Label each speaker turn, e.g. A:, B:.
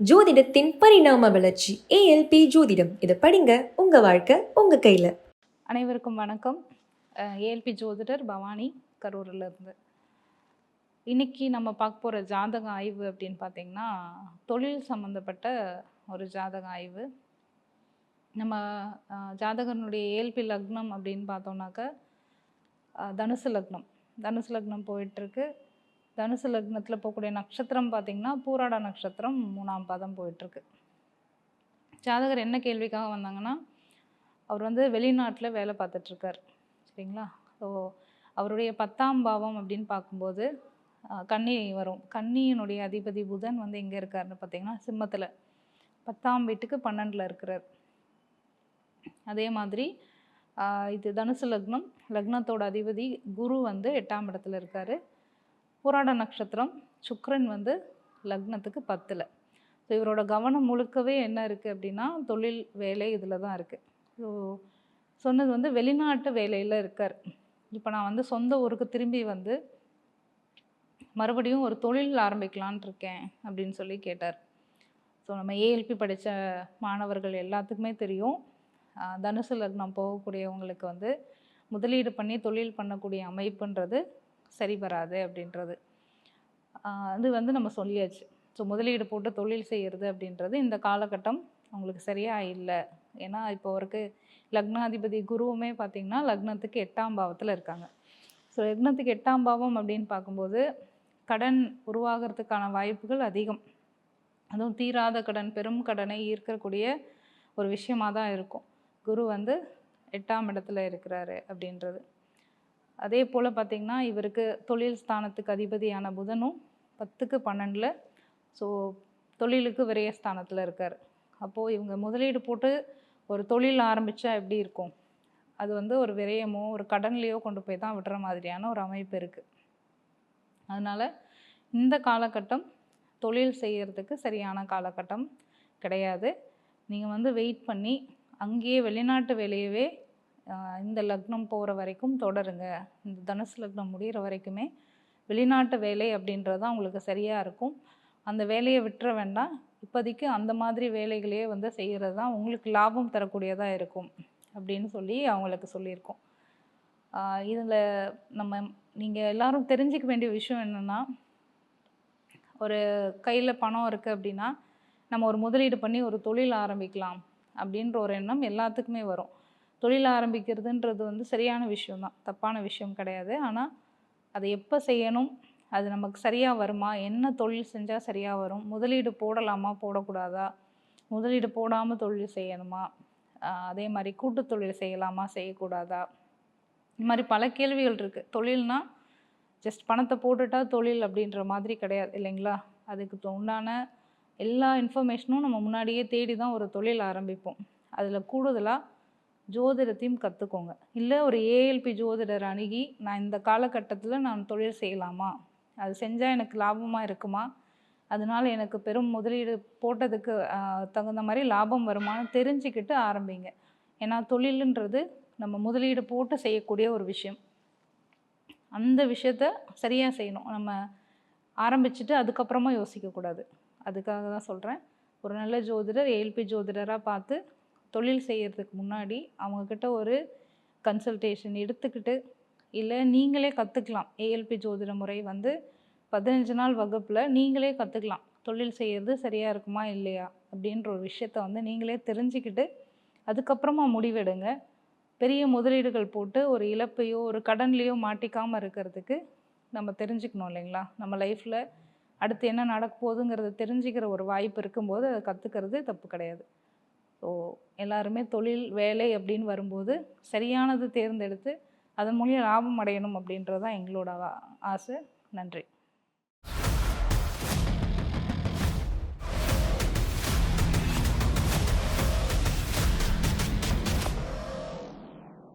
A: ஜோதிடத்தின் பரிணாம வளர்ச்சி ஏஎல்பி ஜோதிடம். இதை படிங்க உங்க வாழ்க்கை உங்க கையில.
B: அனைவருக்கும் வணக்கம். ஏஎல்பி ஜோதிடர் பவானி கரூரில் இருந்து. இன்னைக்கு நம்ம பார்க்க போகிற ஜாதக ஆய்வு அப்படின்னு பார்த்தீங்கன்னா தொழில் சம்மந்தப்பட்ட ஒரு ஜாதக ஆய்வு. நம்ம ஜாதகனுடைய ஏஎல்பி லக்னம் அப்படின்னு பார்த்தோம்னாக்க தனுசு லக்னம். தனுசு லக்னம் போயிட்டுருக்கு தனுசு லக்னத்தில் போகக்கூடிய நட்சத்திரம் பார்த்திங்கன்னா பூராட நட்சத்திரம் மூணாம் பாதம் போயிட்டுருக்கு. ஜாதகர் என்ன கேள்விக்காக வந்தாங்கன்னா அவர் வந்து வெளிநாட்டில் வேலை பார்த்துட்ருக்கார் சரிங்களா? ஸோ அவருடைய பத்தாம் பாவம் அப்படின்னு பார்க்கும்போது கன்னி வரும். கன்னியினுடைய அதிபதி புதன் வந்து எங்கே இருக்காருன்னு பார்த்தீங்கன்னா சிம்மத்தில். பத்தாம் வீட்டுக்கு பன்னெண்டில் இருக்கிறார். அதே மாதிரி இது தனுசு லக்னம் லக்னத்தோட அதிபதி குரு வந்து எட்டாம் இடத்துல இருக்கார். பூராட நட்சத்திரம் சுக்ரன் வந்து லக்னத்துக்கு பத்தில். ஸோ இவரோட கவனம் முழுக்கவே என்ன இருக்குது அப்படின்னா தொழில் வேலை இதில் தான் இருக்குது ஸோ சொன்னது வந்து வெளிநாட்டு வேலையில் இருக்கார். இப்போ நான் வந்து சொந்த ஊருக்கு திரும்பி வந்து மறுபடியும் ஒரு தொழில் ஆரம்பிக்கலான் இருக்கேன் அப்படின்னு சொல்லி கேட்டார். ஸோ நம்ம ஏஎல்பி படித்த மாணவர்கள் எல்லாத்துக்குமே தெரியும். தனுசு லக்னம் போகக்கூடியவங்களுக்கு வந்து முதலீடு பண்ணி தொழில் பண்ணக்கூடிய அமைப்புன்றது சரி வராது அப்படின்றது. அது வந்து நம்ம சொல்லியாச்சு. ஸோ முதலீடு போட்டு தொழில் செய்கிறது அப்படின்றது இந்த காலகட்டம் அவங்களுக்கு சரியாக இல்லை. ஏன்னா இப்போ அவருக்கு லக்னாதிபதி குருவுமே பார்த்திங்கன்னா லக்னத்துக்கு எட்டாம் பாவத்தில் இருக்காங்க. ஸோ லக்னத்துக்கு எட்டாம் பாவம் அப்படின்னு பார்க்கும்போது கடன் உருவாகிறதுக்கான வாய்ப்புகள் அதிகம். அதுவும் தீராத கடன் பெரும் கடனை ஈர்க்கக்கூடிய ஒரு விஷயமாக தான் இருக்கும். குரு வந்து எட்டாம் இடத்துல இருக்கிறாரு அப்படின்றது. அதே போல் பார்த்திங்கன்னா இவருக்கு தொழில் ஸ்தானத்துக்கு அதிபதியான புதனும் பத்துக்கு பன்னெண்டில் ஸோ தொழிலுக்கு விரய ஸ்தானத்தில் இருக்கார். அப்போது இவங்க முதலீடு போட்டு ஒரு தொழில் ஆரம்பித்தா எப்படி இருக்கும்? அது வந்து ஒரு விரயமோ ஒரு கடன்லேயோ கொண்டு போய் தான் விடுற மாதிரியான ஒரு அமைப்பு இருக்குது அதனால் இந்த காலகட்டம் தொழில் செய்கிறதுக்கு சரியான காலகட்டம் கிடையாது. நீங்கள் வந்து வெயிட் பண்ணி அங்கேயே வெளிநாட்டு வேலையவே இந்த லக்னம் போகிற வரைக்கும் தொடருங்க. இந்த தனுசு லக்னம் முடிகிற வரைக்குமே வெளிநாட்டு வேலை அப்படின்றது தான் உங்களுக்கு சரியாக இருக்கும். அந்த வேலையை விட்டுற வேண்டாம். இப்போதைக்கு அந்த மாதிரி வேலைகளையே வந்து செய்கிறது தான் உங்களுக்கு லாபம் தரக்கூடியதாக இருக்கும் அப்படின்னு சொல்லி அவங்களுக்கு சொல்லியிருக்கோம். இதில் நம்ம நீங்கள் எல்லாரும் தெரிஞ்சுக்க வேண்டிய விஷயம் என்னென்னா ஒரு கையில் பணம் இருக்குது அப்படின்னா நம்ம ஒரு முதலீடு பண்ணி ஒரு தொழில் ஆரம்பிக்கலாம் அப்படின்ற ஒரு எண்ணம் எல்லாத்துக்குமே வரும். தொழில் ஆரம்பிக்கிறதுன்றது வந்து சரியான விஷயம்தான். தப்பான விஷயம் கிடையாது. ஆனால் அதை எப்போ செய்யணும்? அது நமக்கு சரியாக வருமா? என்ன தொழில் செஞ்சால் சரியாக வரும்? முதலீடு போடலாமா? போடக்கூடாதா? முதலீடு போடாமல் தொழில் செய்யணுமா? அதே மாதிரி கூட்டு தொழில் செய்யலாமா? செய்யக்கூடாதா? இந்த மாதிரி பல கேள்விகள் இருக்குது தொழில்னால் ஜஸ்ட் பணத்தை போட்டுட்டா தொழில் அப்படின்ற மாதிரி கிடையாது இல்லைங்களா? அதுக்கு உண்டான எல்லா இன்ஃபர்மேஷனும் நம்ம முன்னாடியே தேடி தான் ஒரு தொழில் ஆரம்பிப்போம். அதில் கூடுதலாக ஜோதிடத்தையும் கற்றுக்கோங்க இல்லை ஒரு ஏஎல்பி ஜோதிடர் அணுகி நான் இந்த காலகட்டத்தில் நான் தொழில் செய்யலாமா? அது செஞ்சால் எனக்கு லாபமாக இருக்குமா? அதனால் எனக்கு பெரும் முதலீடு போட்டதுக்கு தகுந்த மாதிரி லாபம் வருமானு தெரிஞ்சுக்கிட்டு ஆரம்பிங்க. ஏன்னா தொழிலுன்றது நம்ம முதலீடு போட்டு செய்யக்கூடிய ஒரு விஷயம். அந்த விஷயத்த சரியாக செய்யணும். நம்ம ஆரம்பிச்சுட்டு அதுக்கப்புறமா யோசிக்கக்கூடாது. அதுக்காக தான் சொல்கிறேன் ஒரு நல்ல ஜோதிடர் ஏஎல்பி ஜோதிடராக பார்த்து தொழில் செய்கிறதுக்கு முன்னாடி அவங்கக்கிட்ட ஒரு கன்சல்டேஷன் எடுத்துக்கிட்டு இல்லை நீங்களே கற்றுக்கலாம் ஏஎல்பி ஜோதிட முறை வந்து பதினஞ்சு நாள் வகுப்பில் நீங்களே கற்றுக்கலாம் தொழில் செய்கிறது சரியாக இருக்குமா இல்லையா? அப்படின்ற ஒரு விஷயத்த வந்து நீங்களே தெரிஞ்சுக்கிட்டு அதுக்கப்புறமா முடிவெடுங்க. பெரிய முதலீடுகள் போட்டு ஒரு இழப்பையோ ஒரு கடன்லையோ மாட்டிக்காமல் இருக்கிறதுக்கு நம்ம தெரிஞ்சுக்கணும் இல்லைங்களா? நம்ம லைஃப்பில் அடுத்து என்ன நடக்க போகுதுங்கிறத தெரிஞ்சுக்கிற ஒரு வாய்ப்பு இருக்கும்போது அதை கற்றுக்கிறது தப்பு கிடையாது. ஸோ எல்லாருமே தொழில் வேலை அப்படின்னு வரும்போது சரியானது தேர்ந்தெடுத்து அதன் மூலியம் லாபம் அடையணும் அப்படின்றது தான் எங்களோட ஆ- ஆசை. நன்றி.